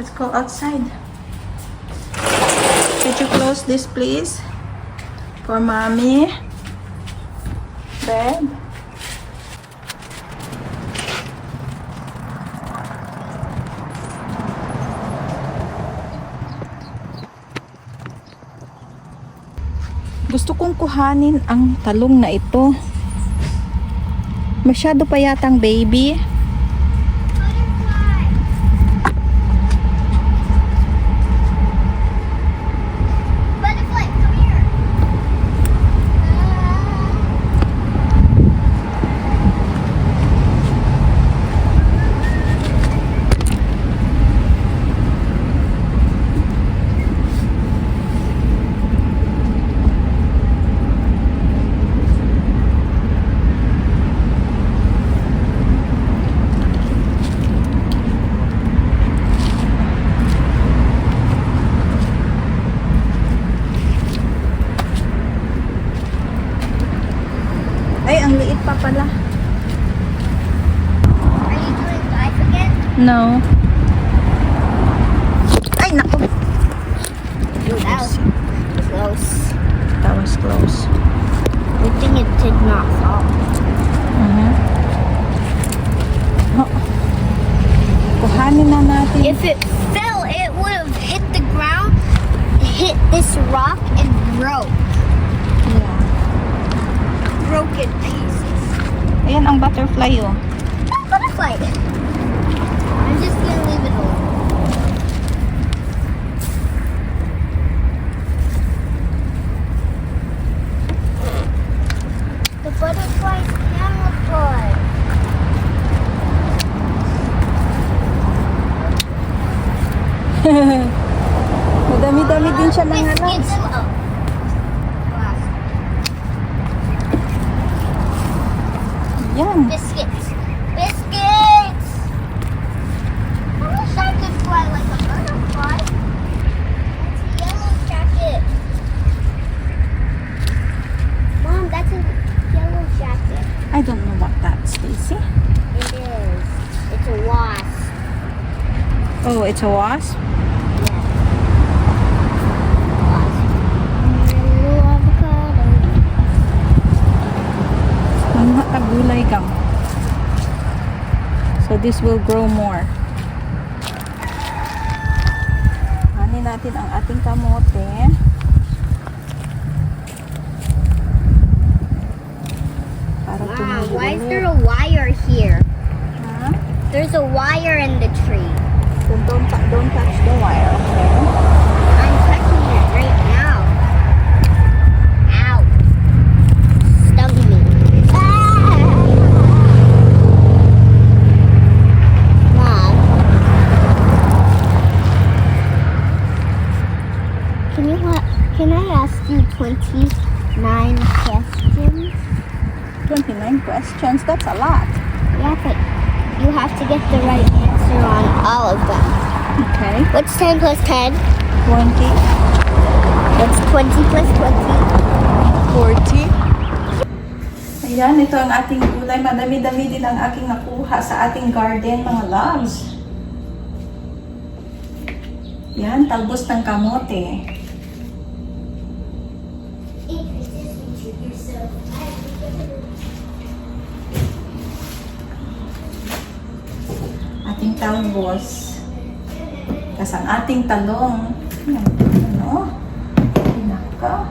Let's go outside. Could you close this, please? For mommy. Bed. Gusto kong kuhanin ang talong na ito. Masyado pa yatang baby. Pa pala. Are you doing life again? No. Ay, naku. That was close. That was close. Good thing it did not fall. Mhm. Oh. Kuhanin na natin. If it fell, it would have hit the ground, hit this rock, and broke. Yeah. Broke in pieces. Ayan ang butterfly, oh. Butterfly. I'm just gonna leave it alone. The butterfly's camouflage. Madami-dami din siya mga Biscuits Yan. Biscuits. Biscuits! I wish I could fly like a butterfly. That's a yellow jacket. Mom, that's a yellow jacket. I don't know what that's, Stacy. It is. It's a wasp. Oh, it's a wasp? Yeah. Wasp. Yellow avocado. Mga tagulay gang. So this will grow more. Hanin natin ang ating kamote. Para tumulo why is there a wire here? Ha? There's a wire in the tree. Then don't, don't touch the wire, okay? Can you can I ask you 29 questions? 29 questions, that's a lot. Yeah, but you have to get the right answer on all of them. Okay. What's 10 plus 10? 20, What's 20 plus 20? 40. Ayan, ito ang ating gulay. Madami-dami din ang aking nakuha sa ating garden, mga loves. Yan, talbos ng kamote. Ating talbos. Tapos ang ating talong. Ano? Pinaka.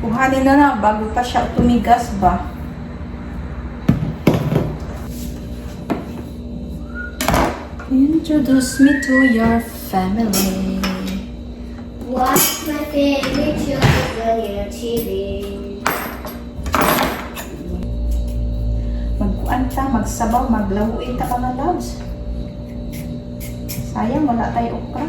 Kuhanin na na bago pa siya tumigas ba. Introduce me to your family. What's my favorite shows on your TV? Magkuan ta, magsabaw, maglahuin ta mga loves. Sayang, wala tayo okra.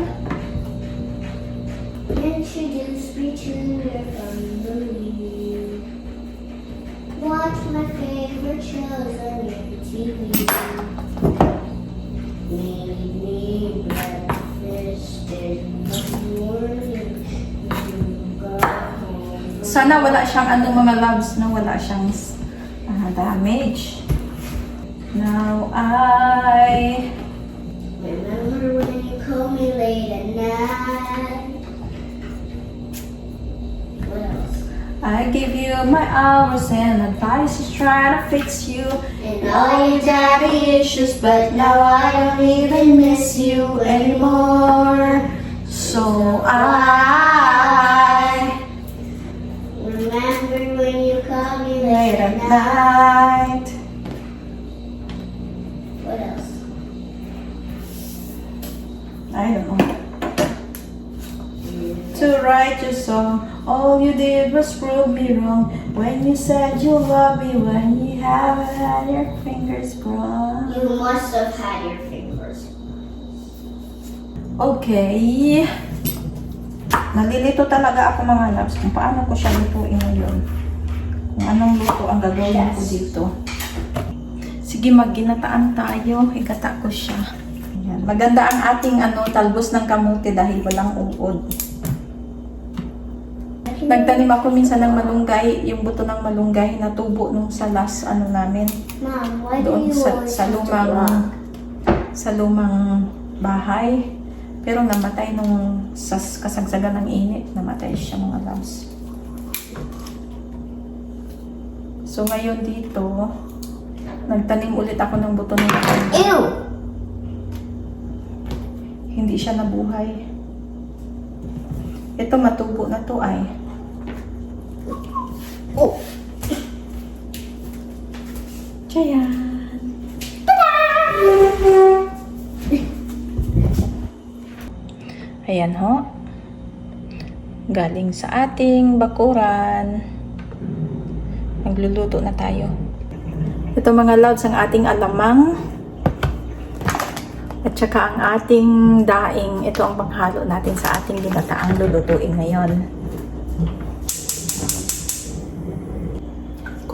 Introduce me to your family. Watch my favorite shows on your TV. Made me Sana wala siyang ano mga loves na wala siyang ah, damage. Now I Remember when you called me late at night? I give you my hours and advice is trying to fix you. And all your daddy issues, but now I don't even miss you anymore. So I Remember when you called me late at night. What else? I don't know. Your song, all you did was prove me wrong. When you said you love me, when you haven't had your fingers crossed. You must have had your fingers. Okay. Nalilito talaga ako mga loves kung paano ko siya lutuin ngayon. Kung anong luto ang gagawin ko dito. Sige, magginataan tayo. Igata ko siya. Ayan. Maganda ang ating ano, talbos ng kamote dahil walang uod. Nagtanim ako minsan ng malunggay, yung buto ng malunggay na tubo nung sa last ano namin. Mom, why do Doon you sa, sa lumang sa lumang bahay. Pero namatay nung sa kasagsagan ng init. Namatay siya mga loves. So ngayon dito, nagtanim ulit ako ng buto ng malunggay. Ew! Hindi siya nabuhay. Ito matubo na to ay. Oh! Tiyan! Ayan ho. Galing sa ating bakuran. Magluluto na tayo. Ito mga loves, ang ating alamang. At saka ang ating daing. Ito ang panghalo natin sa ating ginataang lulutuin ngayon.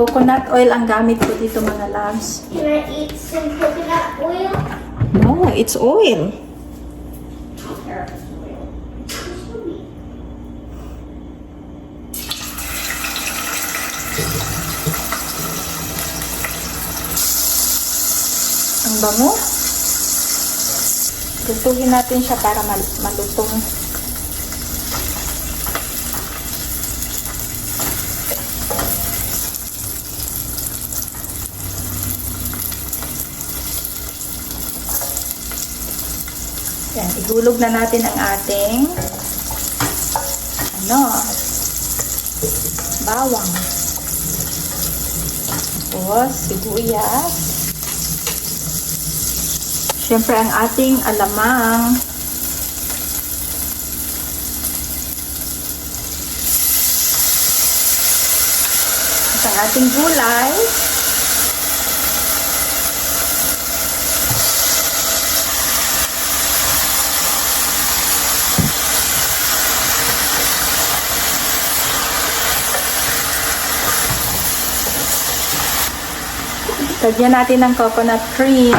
Coconut oil ang gamit ko dito mga loves. Can I eat some coconut oil? No, it's oil. Ang bango. Lutuhin natin siya para mal- malutong. Yan, ihulog na natin ang ating ano, bawang. Tapos, sibuyas. Siyempre, ang ating alamang. At ang ating gulay. Lagyan natin ng coconut cream.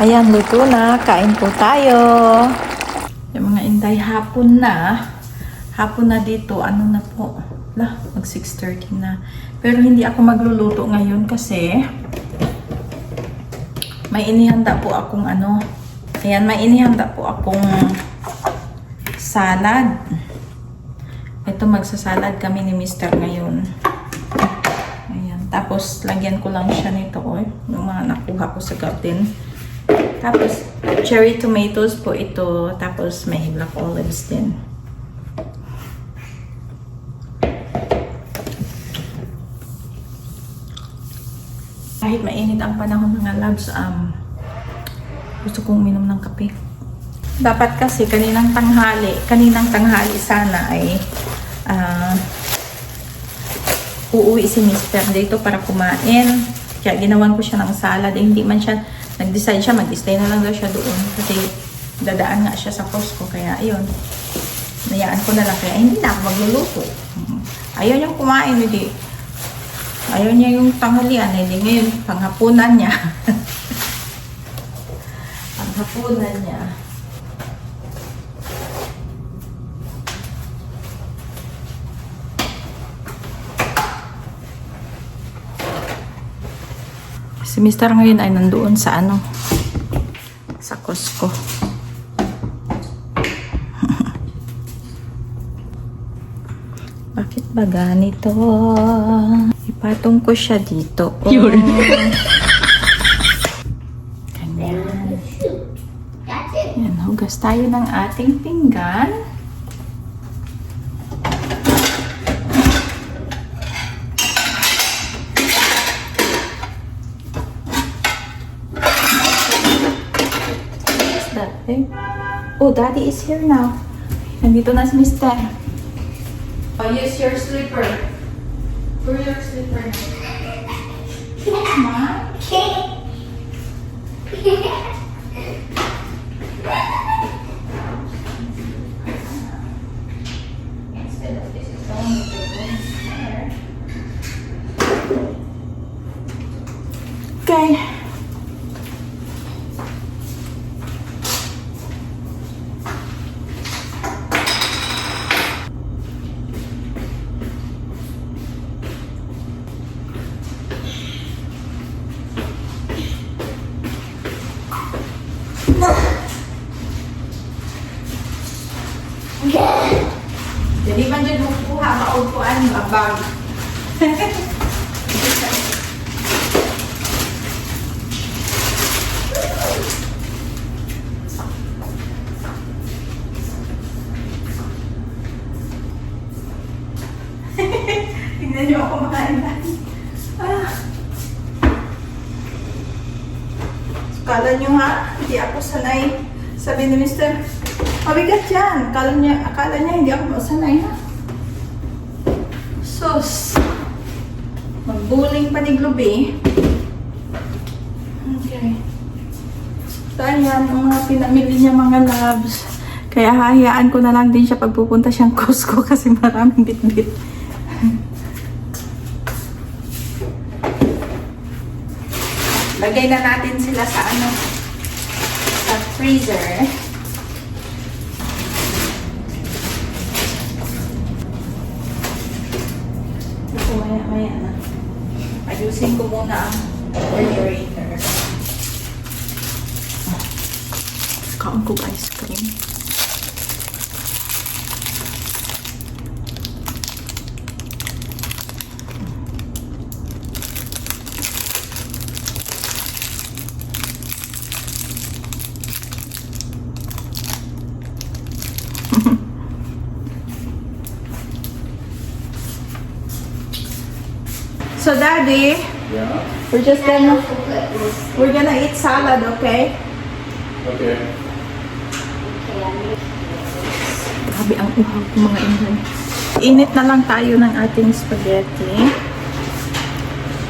Ayan, luto na. Kain po tayo. Yung mga inday, hapon na. Hapon na dito. Ano na po? Lah, mag 6.30 na. Pero hindi ako magluluto ngayon kasi may inihanda po akong ano. Ayan, may inihanda po akong salad. Ito, magsasalad kami ni Mr. ngayon. Ayan. Tapos, lagyan ko lang siya nito, oh, yung mga nakuha ko sa garden. Tapos, cherry tomatoes po ito. Tapos, may black olives din. Kahit mainit ang panahon mga loves, um, gusto kong uminom ng kape. Dapat kasi kaninang tanghali, kaninang tanghali sana ay ah, uuwi si Mr. dito para kumain. Kaya ginawan ko siya ng salad. Eh, hindi man siya, nag-decide siya, mag-stay na lang daw siya doon. Kasi dadaan nga siya sa Costco. Kaya ayun, nayaan ko na lang. Kaya hindi na ako magluluto. Ayaw niyang kumain, hindi. Ayaw niya yung tanghalian, hindi ngayon panghapunan niya. panghapunan niya. Si Mr. ngayon ay nandoon sa ano, sa Costco. Bakit ba ganito? Ipatong ko siya dito. Oh. Ganyan. That's it. Yan, hugas tayo ng ating pinggan. What's that thing? Oh, Daddy is here now. Nandito na si Mister. Oh, use your slipper. Where's your slipper? Ma? Instead maupuan, mabag. Tingnan niyo ako makain Ah. Kala niyo ha, hindi ako sanay. Sabi ni Mr. Mabigat yan. Akala niya, akala niya hindi ako sanay ha. Sus. Magbuling pa ni Globe. Okay. So, ayan, ang mga pinamili niya mga loves. Kaya hahayaan ko na lang din siya pagpupunta siyang Costco kasi maraming bitbit. Lagay na natin sila sa ano, sa freezer. Ito, maya, maya na. Ayusin ko muna ang refrigerator. Kaon ko ice cream. So, Daddy, Yeah. we're just gonna we're gonna eat salad, okay? Okay. Grabe ang uhaw ko mga inay. Init na lang tayo ng ating spaghetti.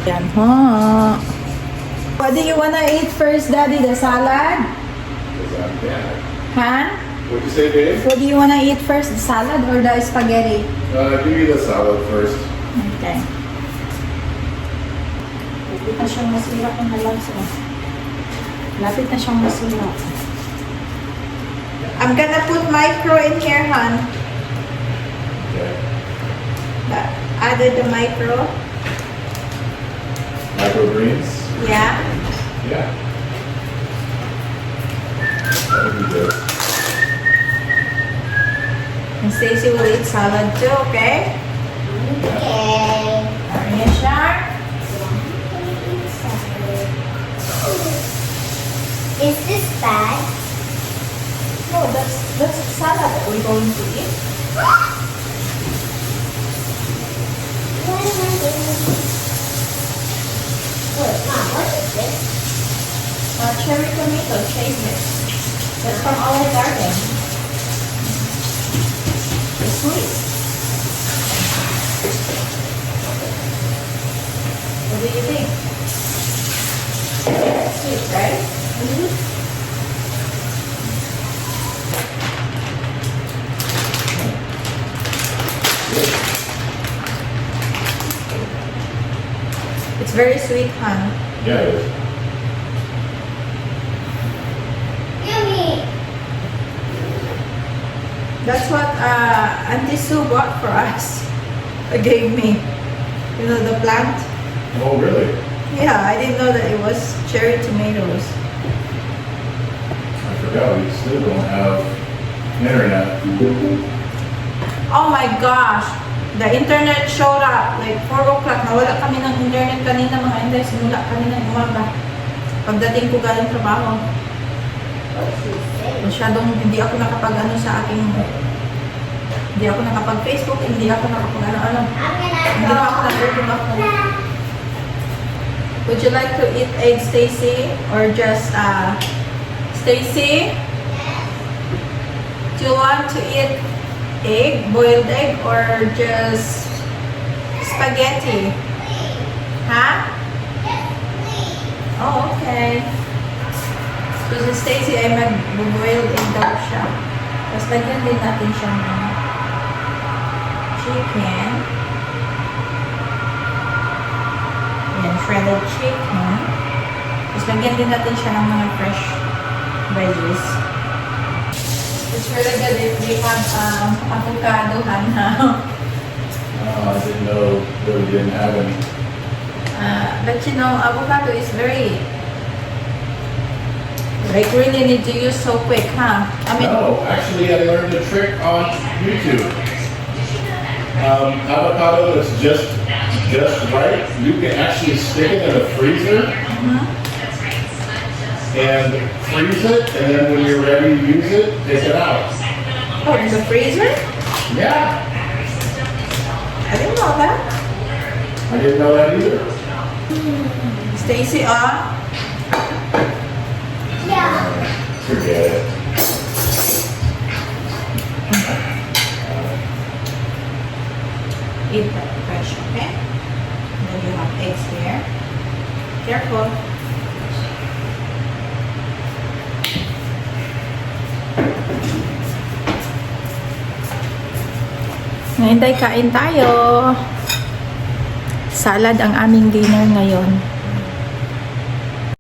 Yan ho. What do you wanna eat first, Daddy? The salad? Huh? What'd you say, Dave? What do you wanna eat first? The salad or the spaghetti? Uh, give me the salad first. Okay. Lapit na siyang masira kung halang siya. Lapit na siyang masira. I'm gonna put micro in here, hon. Okay. Uh, added the micro. Microgreens? Yeah. Yeah. That would be good. And Stacy will eat salad too, okay? Okay. Are you sure? Salad we're going to eat. What, Mom, what is this? Uh, cherry tomato, taste it. That's from our garden. It's sweet. What do you think? Sweet, right? It's very sweet, huh? Yeah, it is. Yummy. That's what uh, Auntie Sue bought for us. Uh, gave me. You know, the plant. Oh, really? Yeah, I didn't know that it was cherry tomatoes. I forgot we still don't have internet. Oh my gosh! The internet up like 4 o'clock. Nawala kami ng internet kanina mga inday. Simula kami ng umaga. Pagdating ko galing trabaho, masyadong hindi ako nakapag ano sa aking hindi ako nakapag Facebook, hindi ako nakapag ano ano. I'm Hindi na ako go. nag-open up. Would you like to eat egg, Stacy? Or just, uh, Stacy? Do you want to eat egg, boiled egg, or just spaghetti? Huh? Oh, okay. So si Stacy ay mag-boiled egg daw siya. Tapos lagyan din natin siya ng chicken. Yan, shredded chicken. Tapos lagyan din natin siya ng mga fresh veggies. It's really good if we have um, avocado now. Oh, I didn't know that we didn't have any. Uh, but you know, avocado is very, like really need to use so quick, huh? I mean, No, actually, I learned a trick on YouTube. Um, avocado that's just just right. You can actually stick it in a freezer and freeze it, and then when you're ready to use it, take it out. oh, in the freezer? Yeah, I didn't know that. I didn't know that either. Stacy, ah, Yeah. Forget it. eat that fresh, okay? And then you have eggs here. Careful. Ngayon tayo kain tayo. Salad ang aming dinner ngayon.